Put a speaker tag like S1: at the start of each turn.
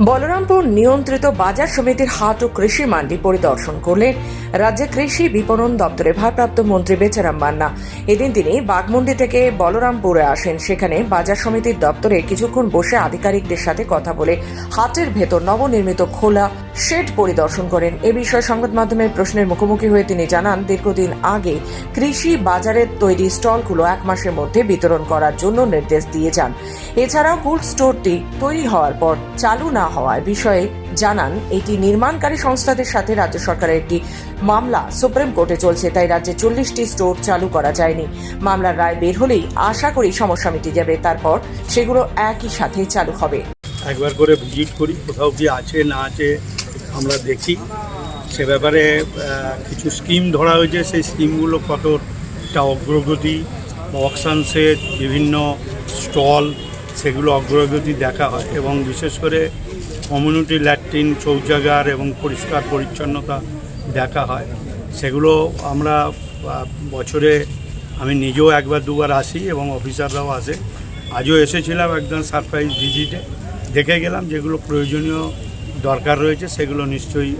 S1: বলরামপুর নিয়ন্ত্রিত বাজার সমিতির হাট ও কৃষি মান্ডি পরিদর্শন করলেন রাজ্যের কৃষি বিপণন দপ্তরের ভারপ্রাপ্ত মন্ত্রী বেচারাম মান্না। এদিন তিনি বাগমুন্ডি থেকে বলরামপুরে আসেন। সেখানে বাজার সমিতির দপ্তরে কিছুক্ষণ বসে আধিকারিকদের সাথে কথা বলে হাটের ভেতর নবনির্মিত খোলা শেড পরিদর্শন করেন। এ বিষয়ে সংবাদ মাধ্যমের প্রশ্নের মুখোমুখি হয়ে তিনি জানান, দীর্ঘদিন আগে কৃষি বাজারের তৈরি স্টলগুলো এক মাসের মধ্যে বিতরণ করার জন্য নির্দেশ দিয়ে যান। এছাড়াও কোল্ড স্টোরটি তৈরি হওয়ার পর চালু না হওয়ার বিষয়ে জানান, এটি নির্মাণকারী সংস্থাদের সাথে রাজ্য সরকারের একটি মামলা সুপ্রিম কোর্টে চলছে, তাই রাজ্যে চল্লিশটি স্টোর চালু করা যায়নি। মামলার রায় বের হলেই আশা করি সমস্যা মিটে যাবে, তারপর সেগুলো একই সাথে চালু হবে।
S2: একবার করে ভিজিট করি, কোথাও কি আছে না আছে আমরা দেখি। সে ব্যাপারে কিছু স্কিম ধরা হয়েছে। সেই স্কিমগুলো কতটা অগ্রগতি অকশানসের বিভিন্ন স্টল সেগুলো অগ্রগতি দেখা হয় এবং বিশেষ করে কমিউনিটি ল্যাট্রিন শৌচাগার এবং পরিষ্কার পরিচ্ছন্নতা দেখা হয়। সেগুলো আমরা বছরে আমি নিজেও একবার দুবার আসি এবং অফিসাররাও আসে। আজও এসেছিলাম একদম সারপ্রাইজ ভিজিটে দেখে গেলাম যেগুলো প্রয়োজনীয় দরকার রয়েছে সেগুলো নিশ্চয়ই